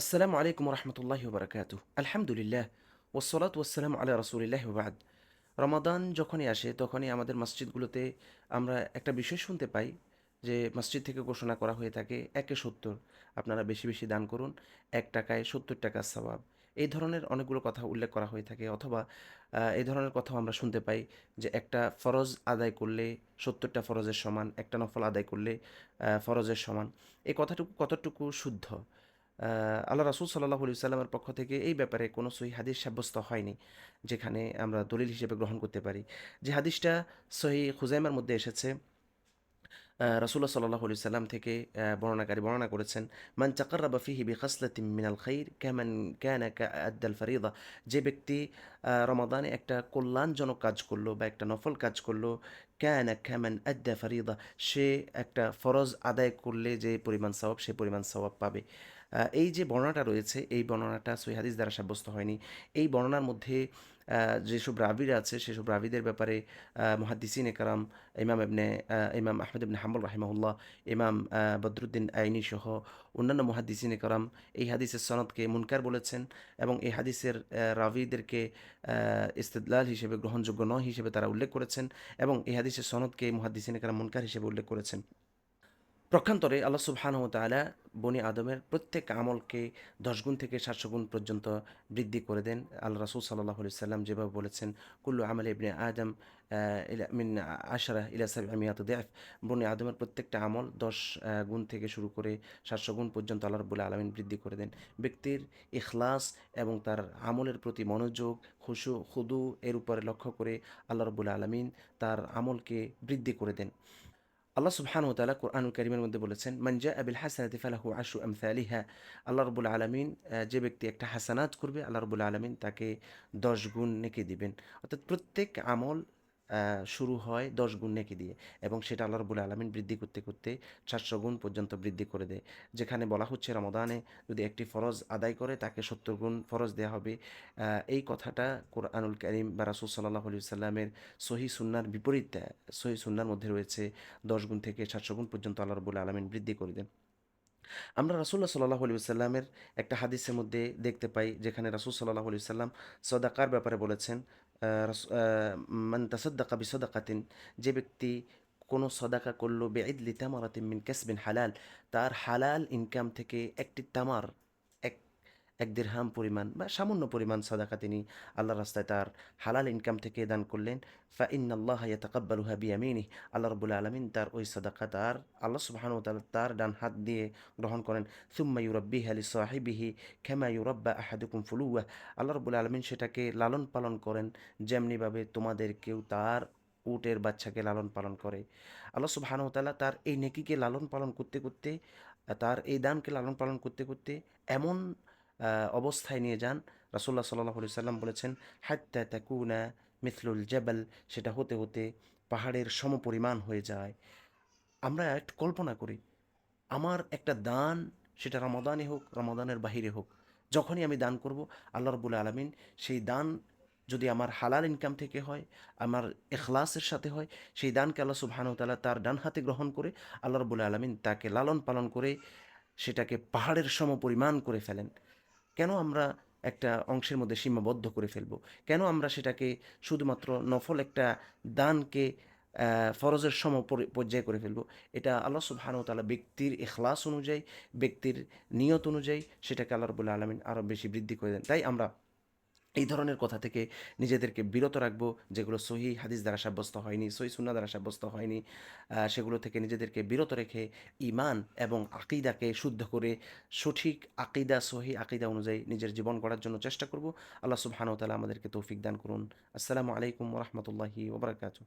আসসালামু আলাইকুম রহমতুল্লাহ বারকাত আলহামদুলিল্লাহ ওসলাত ওসালাম আলা রসুলিল্লাহ বাদ রমাদান যখনই আসে, তখনই আমাদের মসজিদগুলোতে আমরা একটা বিষয় শুনতে পাই যে মসজিদ থেকে ঘোষণা করা হয়ে থাকে একে সত্তর। আপনারা বেশি বেশি দান করুন, এক টাকায় সত্তর টাকার সবাব এই ধরনের অনেকগুলো কথা উল্লেখ করা হয়ে থাকে অথবা এই ধরনের কথাও আমরা শুনতে পাই যে একটা ফরজ আদায় করলে সত্তরটা ফরজের সমান, একটা নফল আদায় করলে ফরজের সমান। এই কথাটুকু কতটুকু শুদ্ধ? আল্লাহ রাসুল সাল্লাহ আলি সাল্লামের পক্ষ থেকে এই ব্যাপারে কোনো সহি হাদিস সাব্যস্ত হয়নি, যেখানে আমরা দলিল হিসেবে গ্রহণ করতে পারি। যে হাদিসটা সহি খুজাইমার মধ্যে এসেছে রাসুল্লাহ সাল্লাহ আলি সাল্লাম থেকে বর্ণনাকারী বর্ণনা করেছেন, মান চাকার্রাবা ফিহি বি খাসলাতিম মিনাল খাইর, কেমন কেন আদ্দাল ফরিদা। যে ব্যক্তি রমাদানে একটা কল্যাণজনক কাজ করল বা একটা নফল কাজ করল, কেন কেমন আদ্দা ফরিদা। সে একটা ফরজ আদায় করলে যে পরিমাণ সওয়াব, সে পরিমাণ সওয়াব পাবে। এই যে বর্ণনাটা রয়েছে, এই বর্ণনাটা সৈহাদিস দ্বারা সাব্যস্ত হয়নি। এই বর্ণনার মধ্যে যেসব রাবিরা আছে, সেসব রাবিদের ব্যাপারে মহাদিসিন একরাম, ইমাম এবনে ইমাম আহমেদ ইবনে হাম্বল রাহিমাহুল্লাহ, ইমাম বদরুদ্দিন আইনি সহ অন্যান্য মহাদিসিন একরাম এই হাদিসের সনদকে মুনকার বলেছেন এবং এই হাদিসের রাবিদেরকে ইস্তেদলাল হিসেবে, গ্রহণযোগ্য নয় হিসেবে তারা উল্লেখ করেছেন এবং এই হাদিসের সনদকে মহাদিসিন একরাম মুনকার হিসেবে উল্লেখ করেছেন। প্রক্ষান্তরে আল্লাহ সুবহানাহু তাআলা বনি আদমের প্রত্যেক আমলকে দশ গুণ থেকে সাতশো গুণ পর্যন্ত বৃদ্ধি করে দেন। আল্লাহ রাসূল সাল্লাল্লাহু আলাইহি সাল্লাম যেভাবে বলেছেন, কুল্লু আমল ইবনে আদম মিন আশারা ইলা সাবআমিয়াত দিআফ বনি আদমের প্রত্যেকটা আমল দশ গুণ থেকে শুরু করে সাতশো গুণ পর্যন্ত আল্লাহ রাব্বুল আলামিন বৃদ্ধি করে দেন। ব্যক্তির ইখলাস এবং তার আমলের প্রতি মনোযোগ, খুশু, খুদু এর উপরে লক্ষ্য করে আল্লাহ রাব্বুল আলামিন তার আমলকে বৃদ্ধি করে দেন। আল্লাহ সুবহানাহু ওয়া তাআলা কোরআনুল করিমের মধ্যে বলেছেন, মান আবিল বিল হাসানাতি ফালাহু আশু আমসালিহা। আল্লাহ রবুল আলমিন যে ব্যক্তি একটা হাসানাত করবে, আল্লাহ রবুল আলমিন তাকে দশ গুণ নেকে দিবেন। অর্থাৎ প্রত্যেক আমল শুরু হয় দশ গুণ নেকি দিয়ে এবং সেটা আল্লাহ রাব্বুল আলামিন বৃদ্ধি করতে করতে সাতশো গুণ পর্যন্ত বৃদ্ধি করে দেয়। যেখানে বলা হচ্ছে রমদানে যদি একটি ফরজ আদায় করে তাকে সত্তর গুণ ফরজ দেওয়া হবে। এই কথাটা কোরআনুল করিম বা রাসুল সাল্লাহ আলি সাল্লামের সহি সুন্নার বিপরীত, সহি সুন্নার মধ্যে রয়েছে দশ গুণ থেকে সাতশো গুণ পর্যন্ত আল্লাহ রবুল আলমিন বৃদ্ধি করে দেন। আমরা রাসুল্লাহ সাল্লাহ আলি সাল্লামের একটা হাদিসের মধ্যে দেখতে পাই যেখানে রাসুল সাল্লাহ আলি সাল্লাম সদাকার ব্যাপারে বলেছেন মান তাসাদ্দাকা বিসদাকাতিন যে ব্যক্তি কোনো সদাকা করল বেঈদ লিতামারাতিন মিন কাসবিন হালাল তার হালাল ইনকাম থেকে একটি তামার এক দেড়হাম পরিমাণ বা সামান্য পরিমাণ সাদাকা তিনি আল্লাহ রাস্তায় তার হালাল ইনকাম থেকে দান করলেন। ফা ইন্নাল্লাহ ইয়াতাকাব্বালুহা বিয়ামিনিহ, আল্লাহ রাব্বুল আলামিন তার ওই সাদাকা তার আল্লাহ তাআলা তার ডান হাত দিয়ে গ্রহণ করেন। সুম্মা ইউরাব্বিহা লিসাহিবিহি কামা ইউরাব্বা আহাদুকুম ফুলুওয়া আল্লাহ রাব্বুল আলামিন সেটাকে লালন পালন করেন যেমনিভাবে তোমাদের কেউ তার উটের বাচ্চাকে লালন পালন করে। আল্লাহ তাআলা তার এই নেকিকে লালন পালন করতে করতে, তার এই দানকে লালন পালন করতে করতে এমন অবস্থায় নিয়ে যান। রাসুল্লাহ সাল্লাহ সাল্লাম বলেছেন, হাত্তা তাকুনা মিথলুল জাবাল সেটা হতে হতে পাহাড়ের সমপরিমাণ হয়ে যায়। আমরা একটু কল্পনা করি, আমার একটা দান সেটা রমাদানে হোক, রমাদানের বাহিরে হোক, যখনই আমি দান করব, আল্লাহ রবুল আলমিন সেই দান যদি আমার হালাল ইনকাম থেকে হয়, আমার এখলাসের সাথে হয়, সেই দানকে আল্লাহ তাআলা তার ডান হাতে গ্রহণ করে আল্লাহ রবুল আলমিন তাকে লালন পালন করে সেটাকে পাহাড়ের সমপরিমাণ করে ফেলেন। কেন আমরা একটা অংশের মধ্যে সীমাবদ্ধ করে ফেলব? কেন আমরা সেটাকে শুধুমাত্র নফল একটা দানকে ফরজের সম পরি- পর্যায়ে করে ফেলব? এটা আল্লাহ সুবহানাহু ওয়া তাআলা ব্যক্তির এখলাস অনুযায়ী, ব্যক্তির নিয়ত অনুযায়ী সেটাকে আল্লাহ রবুল্লা আলমিন আরও বেশি বৃদ্ধি করে দেন। তাই আমরা এই ধরনের কথা থেকে নিজেদেরকে বিরত রাখব, যেগুলো সহি হাদিস দ্বারা সাব্যস্ত হয়নি সহি সুন্না দ্বারা সাব্যস্ত হয়নি সেগুলো থেকে নিজেদেরকে বিরত রেখে ইমান এবং আকিদাকে শুদ্ধ করে সঠিক আকিদা সহি আকিদা অনুযায়ী নিজের জীবন গড়ার জন্য চেষ্টা করব। আল্লাহ সুবহানাহু তালা আমাদেরকে তৌফিক দান করুন। আসসালামু আলাইকুম রহমতুল্লাহি ওবরাকাতু